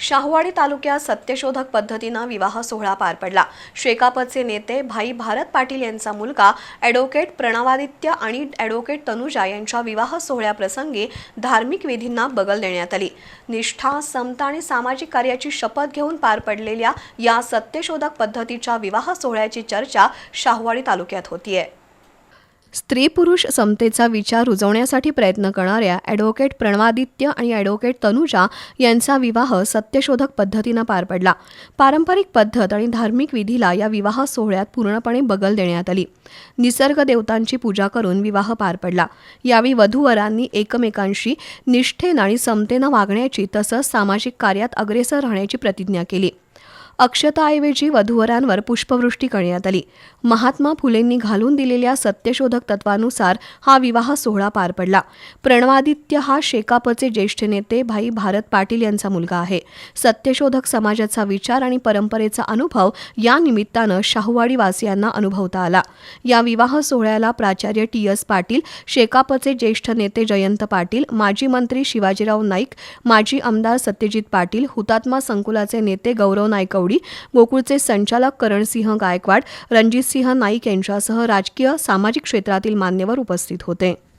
शाहवाडी तालुक्यात सत्यशोधक पद्धतीनं विवाह सोहळा पार पडला. शेकापचे नेते भाई भारत पाटील यांचा मुलगा ॲडव्होकेट प्रणवादित्य आणि ॲडव्होकेट तनुजा यांच्या विवाह सोहळ्याप्रसंगी धार्मिक विधींना बगल देण्यात आली. निष्ठा समता आणि सामाजिक कार्याची शपथ घेऊन पार पडलेल्या या सत्यशोधक पद्धतीच्या विवाह सोहळ्याची चर्चा शाहवाडी तालुक्यात होतीये. स्त्री पुरुष समतेचा विचार रुजवण्यासाठी प्रयत्न करणाऱ्या ॲडव्होकेट प्रणवादित्य आणि ॲडव्होकेट तनुजा यांचा विवाह सत्यशोधक पद्धतीनं पार पडला. पारंपरिक पद्धत आणि धार्मिक विधीला या विवाह सोहळ्यात पूर्णपणे बगल देण्यात आली. निसर्ग देवतांची पूजा करून विवाह पार पडला. यावेळी वधूवरांनी एकमेकांशी निष्ठेनं आणि समतेनं वागण्याची तसंच सामाजिक कार्यात अग्रेसर राहण्याची प्रतिज्ञा केली. अक्षताऐवजी वधूवरांवर पुष्पवृष्टी करण्यात आली. महात्मा फुलेंनी घालून दिलेल्या सत्यशोधक तत्वानुसार हा विवाह सोहळा पार पडला. प्रणवादित्य हा शेकापचे ज्येष्ठ नेते भाई भारत पाटील यांचा मुलगा आहे. सत्यशोधक समाजाचा विचार आणि परंपरेचा अनुभव या निमित्तानं शाहूवाडी वासियांना अनुभवता आला. या विवाह सोहळ्याला प्राचार्य टी एस पाटील शेकापचे ज्येष्ठ नेते जयंत पाटील माजी मंत्री शिवाजीराव नाईक माजी आमदार सत्यजित पाटील हुतात्मा संकुलाचे नेते गौरव नायकवडी गोकुळचे संचालक करणसिंह गायकवाड रणजितसिंह नाईक यांच्यासह राजकीय सामाजिक क्षेत्रातील मान्यवर उपस्थित होते.